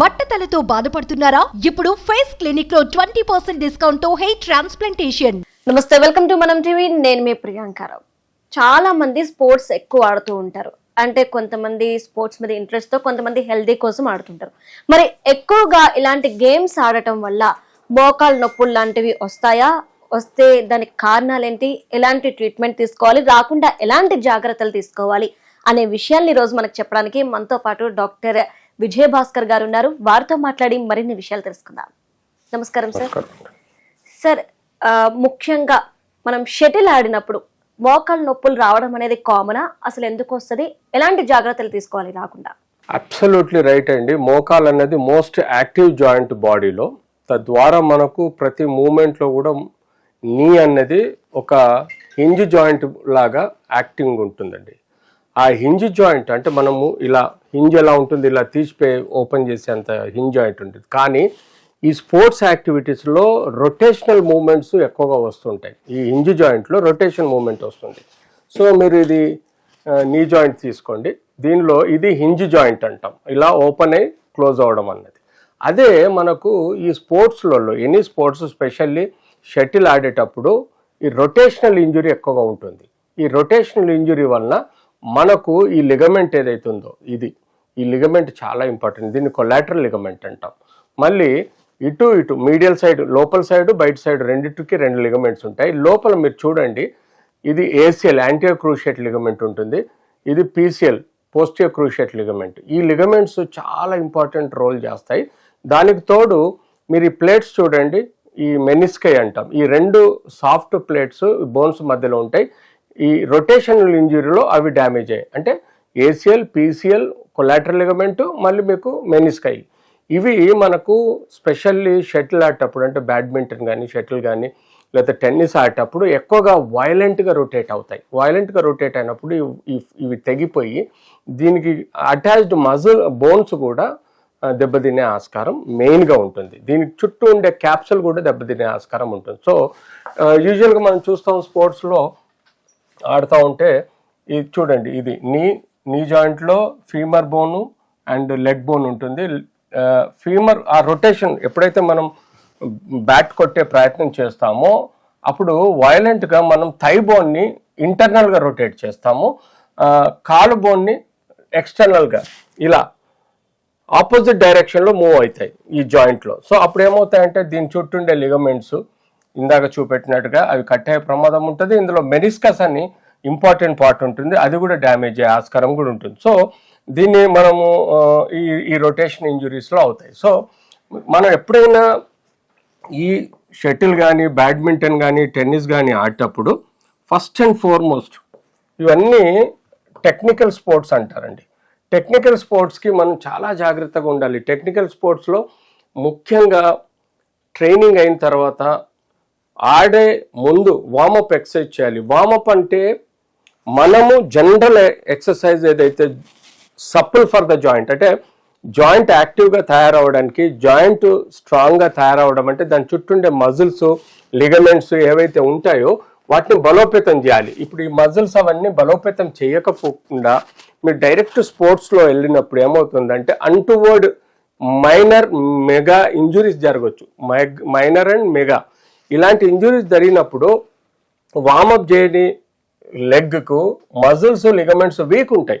బట్టతలతో బాధపడుతున్నారా? ఇప్పుడు ఫేస్ క్లినిక్లో ట్వంటీ పర్సెంట్ డిస్కౌంట్తో హెయిర్ ట్రాన్స్ప్లాంటేషన్. నమస్తే వెల్కమ్ టు మనం టీవీ. నేను మీ ప్రియాంకారావు చాలా మంది స్పోర్ట్స్ ఎక్కువ ఆడుతూ ఉంటారు. అంటే కొంతమంది స్పోర్ట్స్ మీద ఇంట్రెస్ట్తో కొంతమంది హెల్దీ కోసం ఆడుతుంటారు. మరి ఎక్కువగా ఇలాంటి గేమ్స్ ఆడటం వల్ల మోకాలు నొప్పులు లాంటివి వస్తాయా? వస్తే దానికి కారణాలు ఏంటి ఎలాంటి ట్రీట్మెంట్ తీసుకోవాలి? రాకుండా ఎలాంటి జాగ్రత్తలు తీసుకోవాలి? అనే విషయాన్ని ఈరోజు రోజు మనకు చెప్పడానికి మనతో పాటు డాక్టర్ విజయ భాస్కర్ గారు ఉన్నారు వారితో మాట్లాడి మరిన్ని విషయాలు తెలుసుకుందాం. నమస్కారం సార్. సార్ ముఖ్యంగా మనం షటిల్ ఆడినప్పుడు మోకాలు నొప్పులు రావడం అనేది కామనా? అసలు ఎందుకు వస్తుంది? ఎలాంటి జాగ్రత్తలు తీసుకోవాలి రాకుండా? అబ్సల్యూట్లీ రైట్ అండి. మోకాలు అనేది మోస్ట్ యాక్టివ్ జాయింట్ బాడీలో తద్వారా మనకు ప్రతి మూమెంట్లో కూడా నీ అన్నది ఒక హింజ్ జాయింట్ లాగా యాక్టింగ్ ఉంటుందండి. ఆ హింజ్ జాయింట్ అంటే మనము ఇలా హింజ్ ఎలా ఉంటుంది ఇలా తీసిపోయి ఓపెన్ చేసేంత హింజ్ జాయింట్ ఉంటుంది. కానీ ఈ స్పోర్ట్స్ యాక్టివిటీస్లో రొటేషనల్ మూమెంట్స్ ఎక్కువగా వస్తుంటాయి. ఈ హింజ్ జాయింట్లో రొటేషన్ మూమెంట్ వస్తుంది. సో మీరు ఇది నీ జాయింట్ తీసుకోండి. దీనిలో ఇది హింజ్ జాయింట్ అంటాం. ఇలా ఓపెన్ అయ్యి క్లోజ్ అవ్వడం అన్నది. అదే మనకు ఈ స్పోర్ట్స్లలో ఎనీ స్పోర్ట్స్ స్పెషల్లీ షటిల్ ఆడేటప్పుడు ఈ రొటేషనల్ ఇంజురీ ఎక్కువగా ఉంటుంది. ఈ రొటేషనల్ ఇంజురీ వలన మనకు ఈ లిగమెంట్ ఏదైతే ఉందో ఇది. ఈ లిగమెంట్ చాలా ఇంపార్టెంట్ దీన్ని కొలాటరల్ లిగమెంట్ అంటాం. మళ్ళీ ఇటు ఇటు మీడియల్ సైడ్ లోపల సైడ్ బయట సైడ్ రెండిటికి రెండు లిగమెంట్స్ ఉంటాయి. లోపల మీరు చూడండి ఇది ఏసిఎల్ యాంటీయర్ క్రూషియట్ లిగమెంట్ ఉంటుంది. ఇది పీసీఎల్ పోస్టియర్ క్రూషియట్ లిగమెంట్ ఈ లిగమెంట్స్ చాలా ఇంపార్టెంట్ రోల్ చేస్తాయి. దానికి తోడు మీరు ఈ ప్లేట్స్ చూడండి ఈ మెనిస్కై అంటాం. ఈ రెండు సాఫ్ట్ ప్లేట్స్ బోన్స్ మధ్యలో ఉంటాయి. ఈ రొటేషనల్ ఇంజురీలో అవి డ్యామేజ్ అయ్యాయి. అంటే ఏసిఎల్ పీసీఎల్ కొలాటరల్ లిగమెంట్ మళ్ళీ మీకు మెనిస్కై ఇవి మనకు స్పెషల్లీ షటిల్ ఆడేటప్పుడు అంటే బ్యాడ్మింటన్ కానీ షటిల్ కానీ లేకపోతే టెన్నిస్ ఆడేటప్పుడు ఎక్కువగా వైలెంట్గా రొటేట్ అవుతాయి. వైలెంట్గా రొటేట్ అయినప్పుడు ఇవి- ఇవి తెగిపోయి దీనికి అటాచ్డ్ మజిల్ బోన్స్ కూడా దెబ్బతినే ఆస్కారం మెయిన్గా ఉంటుంది. దీనికి చుట్టూ ఉండే క్యాప్సల్ కూడా దెబ్బతినే ఆస్కారం ఉంటుంది. సో యూజువల్గా మనం చూస్తాం స్పోర్ట్స్లో ఆడుతూ ఉంటే ఇది చూడండి ఇది knee knee జాయింట్లో femur bone and leg bone ఉంటుంది. ఫీమర్ ఆ రొటేషన్ ఎప్పుడైతే మనం బ్యాట్ కొట్టే ప్రయత్నం చేస్తామో అప్పుడు వైలెంట్గా మనం థై బోన్ని ఇంటర్నల్గా రొటేట్ చేస్తాము. కాలు బోన్ని ఎక్స్టర్నల్గా ఇలా ఆపోజిట్ డైరెక్షన్లో మూవ్ అవుతాయి ఈ జాయింట్లో సో అప్పుడు ఏమవుతాయంటే దీని చుట్టూ ఉండే లిగమెంట్స్ ఇందాక చూపెట్టినట్టుగా అవి కట్ అయ్యే ప్రమాదం ఉంటుంది. ఇందులో మెనిస్కస్ అని ఇంపార్టెంట్ పార్ట్ ఉంటుంది. అది కూడా డ్యామేజ్ అయ్యే ఆస్కారం కూడా ఉంటుంది. సో దీన్ని మనము ఈ ఈ రొటేషన్ ఇంజురీస్లో అవుతాయి. సో మనం ఎప్పుడైనా ఈ షటిల్ కానీ బ్యాడ్మింటన్ కానీ టెన్నిస్ కానీ ఆడేటప్పుడు ఫస్ట్ అండ్ ఫార్మోస్ట్ ఇవన్నీ టెక్నికల్ స్పోర్ట్స్ అంటారండి. టెక్నికల్ స్పోర్ట్స్కి మనం చాలా జాగ్రత్తగా ఉండాలి. టెక్నికల్ స్పోర్ట్స్లో ముఖ్యంగా ట్రైనింగ్ అయిన తర్వాత ఆడే ముందు వామప్ ఎక్సర్సైజ్ చేయాలి. వామప్ అంటే మనము జనరల్ ఎక్సర్సైజ్ ఏదైతే సప్పుల్ ఫర్ ద జాయింట్ అంటే జాయింట్ యాక్టివ్గా తయారవడానికి జాయింట్ స్ట్రాంగ్గా తయారవడం అంటే దాని చుట్టూ ఉండే మజిల్స్ లిగమెంట్స్ ఏవైతే ఉంటాయో వాటిని బలోపేతం చేయాలి. ఇప్పుడు ఈ మజిల్స్ అవన్నీ బలోపేతం చేయకపోకుండా మీరు డైరెక్ట్ స్పోర్ట్స్లో వెళ్ళినప్పుడు ఏమవుతుందంటే అంటువర్డ్ మైనర్ మెగా ఇంజురీస్ జరగవచ్చు మైనర్ అండ్ మెగా. ఇలాంటి ఇంజురీస్ జరిగినప్పుడు వామప్ చేయని లెగ్కు మజిల్స్ లిగమెంట్స్ వీక్ ఉంటాయి.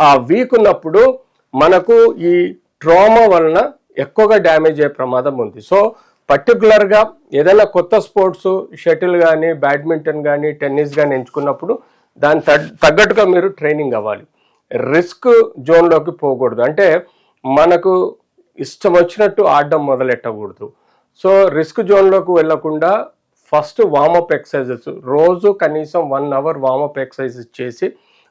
ఆ వీక్ ఉన్నప్పుడు మనకు ఈ ట్రామా వలన ఎక్కువగా డ్యామేజ్ అయ్యే ప్రమాదం ఉంది. సో పర్టికులర్గా ఏదైనా కొత్త స్పోర్ట్స్ షటిల్ కానీ బ్యాడ్మింటన్ కానీ టెన్నిస్ కానీ ఎంచుకున్నప్పుడు దాని తగ్- తగ్గట్టుగా మీరు ట్రైనింగ్ అవ్వాలి. రిస్క్ జోన్లోకి పోకూడదు. అంటే మనకు ఇష్టం వచ్చినట్టు ఆడడం మొదలెట్టకూడదు. సో రిస్క్ జోన్లోకి వెళ్ళకుండా ఫస్ట్ వామప్ ఎక్సర్సైజెస్ రోజు కనీసం వన్ అవర్ వామప్ ఎక్సర్సైజెస్ చేసి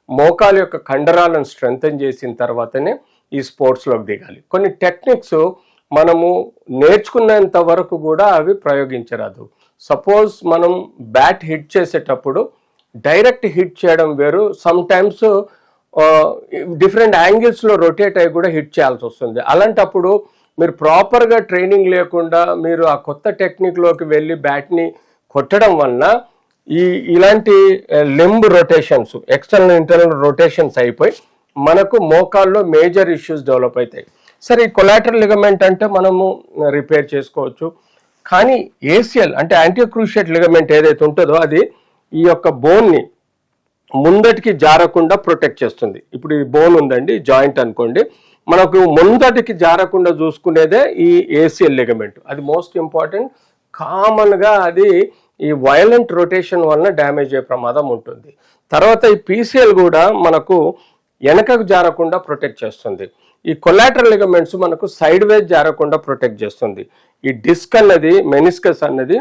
మోకాలు యొక్క కండరాలను స్ట్రెంగ్తన్ చేసిన తర్వాతనే ఈ స్పోర్ట్స్లోకి దిగాలి. కొన్ని టెక్నిక్స్ మనము నేర్చుకున్నంత వరకు కూడా అవి ప్రయోగించరాదు. సపోజ్ మనం బ్యాట్ హిట్ చేసేటప్పుడు డైరెక్ట్ హిట్ చేయడం వేరు సమ్ టైమ్స్ డిఫరెంట్ యాంగిల్స్లో రొటేట్ అయ్యి కూడా హిట్ చేయాల్సి వస్తుంది. అలాంటప్పుడు మీరు ప్రాపర్గా ట్రైనింగ్ లేకుండా మీరు ఆ కొత్త టెక్నిక్లోకి వెళ్ళి బ్యాట్ని కొట్టడం వలన ఈ ఇలాంటి limb rotations external internal rotations అయిపోయి మనకు మోకాల్లో మేజర్ ఇష్యూస్ డెవలప్ అవుతాయి. సరే ఈ కొలాటరల్ లిగమెంట్ అంటే మనము రిపేర్ చేసుకోవచ్చు. కానీ ఏసియల్ అంటే యాంటీక్రూషియట్ లిగమెంట్ ఏదైతే ఉంటుందో అది ఈ యొక్క బోన్ని ముందటికి జారకుండా ప్రొటెక్ట్ చేస్తుంది. ఇప్పుడు ఈ బోన్ ఉందండి జాయింట్ అనుకోండి. మనకు ముందటికి జారకుండా చూసుకునేదే ఈ ఏసీఎల్ లిగమెంట్ అది మోస్ట్ ఇంపార్టెంట్ కామన్గా అది ఈ వయలెంట్ రొటేషన్ వలన డ్యామేజ్ అయ్యే ప్రమాదం ఉంటుంది. తర్వాత ఈ పీసీఎల్ కూడా మనకు వెనకకు జారకుండా ప్రొటెక్ట్ చేస్తుంది. ఈ కొలాటరల్ లిగమెంట్స్ మనకు సైడ్ వేజ్ జారకుండా ప్రొటెక్ట్ చేస్తుంది. ఈ డిస్క్ అన్నది మెనిస్కస్ అన్నది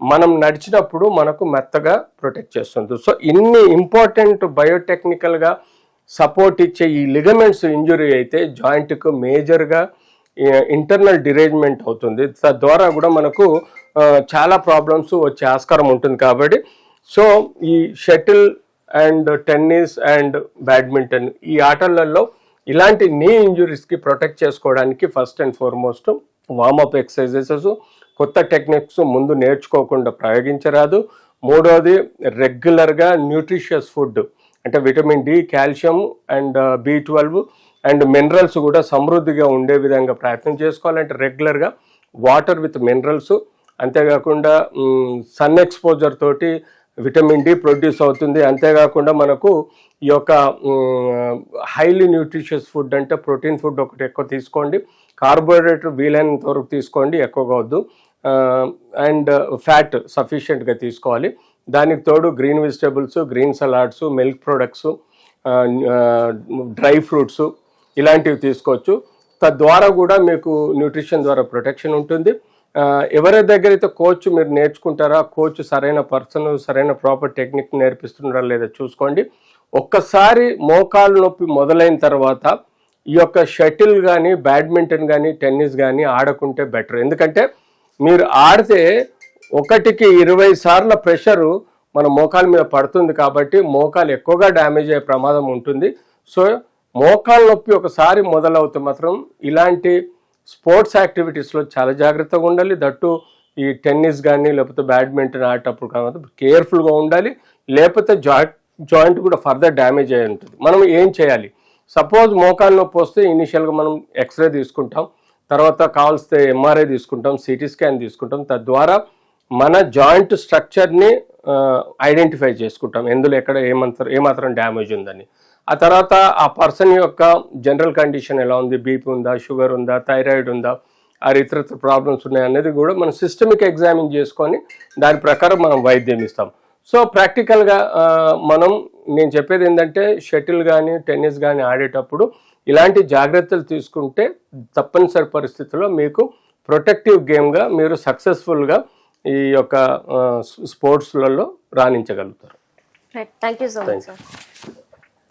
మనం నడిచినప్పుడు మనకు మెత్తగా ప్రొటెక్ట్ చేస్తుంది. సో ఇన్ని ఇంపార్టెంట్ బయోటెక్నికల్గా సపోర్ట్ ఇచ్చే ఈ లిగమెంట్స్ ఇంజురీ అయితే జాయింట్కు మేజర్గా ఇంటర్నల్ డిరేజ్మెంట్ అవుతుంది. తద్వారా కూడా మనకు చాలా ప్రాబ్లమ్స్ వచ్చే ఆస్కారం ఉంటుంది కాబట్టి. సో ఈ shuttle and tennis and badminton ఈ ఆటలలో ఇలాంటి నీ ఇంజురీస్కి ప్రొటెక్ట్ చేసుకోవడానికి first and foremost warm up exercises కొత్త టెక్నిక్స్ ముందు నేర్చుకోకుండా ప్రయోగించరాదు. మూడోది రెగ్యులర్గా న్యూట్రిషియస్ ఫుడ్. అంటే vitamin D calcium and B twelve and minerals కూడా సమృద్ధిగా ఉండే విధంగా ప్రయత్నం చేసుకోవాలంటే రెగ్యులర్గా వాటర్ విత్ మినరల్స్. అంతేకాకుండా సన్ ఎక్స్పోజర్ తోటి విటమిన్ డి ప్రొడ్యూస్ అవుతుంది. అంతేకాకుండా మనకు ఈ యొక్క హైలీ న్యూట్రిషియస్ ఫుడ్ అంటే ప్రోటీన్ ఫుడ్ ఒకటి ఎక్కువ తీసుకోండి. కార్బోహైడ్రేట్ వీలైనంత వరకు తీసుకోండి ఎక్కువగా వద్దు. అండ్ ఫ్యాట్ సఫిషియెంట్గా తీసుకోవాలి. దానికి తోడు green vegetables green salads milk products dry fruits ఇలాంటివి తీసుకోవచ్చు. తద్వారా కూడా మీకు న్యూట్రిషన్ ద్వారా ప్రొటెక్షన్ ఉంటుంది. ఎవరి దగ్గర అయితే కోచ్ మీరు నేర్చుకుంటారా కోచ్ సరైన పర్సన్ సరైన ప్రాపర్ టెక్నిక్ నేర్పిస్తున్నారా లేదా చూసుకోండి. ఒక్కసారి మోకాలు నొప్పి మొదలైన తర్వాత ఈ యొక్క షటిల్ కానీ బ్యాడ్మింటన్ కానీ టెన్నిస్ కానీ ఆడకుంటే బెటర్. ఎందుకంటే మీరు ఆడితే ఒకటికి ఇరవై సార్ల ప్రెషరు మన మోకాల మీద పడుతుంది కాబట్టి మోకాలు ఎక్కువగా డ్యామేజ్ అయ్యే ప్రమాదం ఉంటుంది. సో మోకాల నొప్పి ఒకసారి మొదలవుతే మాత్రం ఇలాంటి స్పోర్ట్స్ యాక్టివిటీస్లో చాలా జాగ్రత్తగా ఉండాలి. దట్టు ఈ టెన్నిస్ కానీ లేకపోతే బ్యాడ్మింటన్ ఆడేటప్పుడు కానీ కేర్ఫుల్గా ఉండాలి. లేకపోతే జాయింట్ జాయింట్ కూడా ఫర్దర్ డ్యామేజ్ అయి ఉంటుంది. మనం ఏం చేయాలి? సపోజ్ మోకాలు నొప్పి వస్తే ఇనిషియల్గా మనం ఎక్స్రే తీసుకుంటాం. తర్వాత కావాల్స్తే ఎంఆర్ఐ తీసుకుంటాం సిటీ స్కాన్ తీసుకుంటాం. తద్వారా మన జాయింట్ స్ట్రక్చర్ని ఐడెంటిఫై చేసుకుంటాం. ఎందులో ఎక్కడ ఏమంతరం ఏమాత్రం డ్యామేజ్ ఉందని. ఆ తర్వాత ఆ పర్సన్ యొక్క జనరల్ కండిషన్ ఎలా ఉంది? బీపీ ఉందా? షుగర్ ఉందా? థైరాయిడ్ ఉందా? ఆ ఇతరత్ర ప్రాబ్లమ్స్ ఉన్నాయి అనేది కూడా మనం సిస్టమిక్ ఎగ్జామిన్ చేసుకొని దాని ప్రకారం మనం వైద్యం ఇస్తాం. సో ప్రాక్టికల్గా మనం నేను చెప్పేది ఏంటంటే షటిల్ కానీ టెన్నిస్ కానీ ఆడేటప్పుడు ఇలాంటి జాగ్రత్తలు తీసుకుంటే తప్పనిసరి పరిస్థితుల్లో మీకు ప్రొటెక్టివ్ గేమ్గా మీరు సక్సెస్ఫుల్గా ఈ యొక్క స్పోర్ట్స్లలో రాణించగలుగుతారు. Right thank you so much sir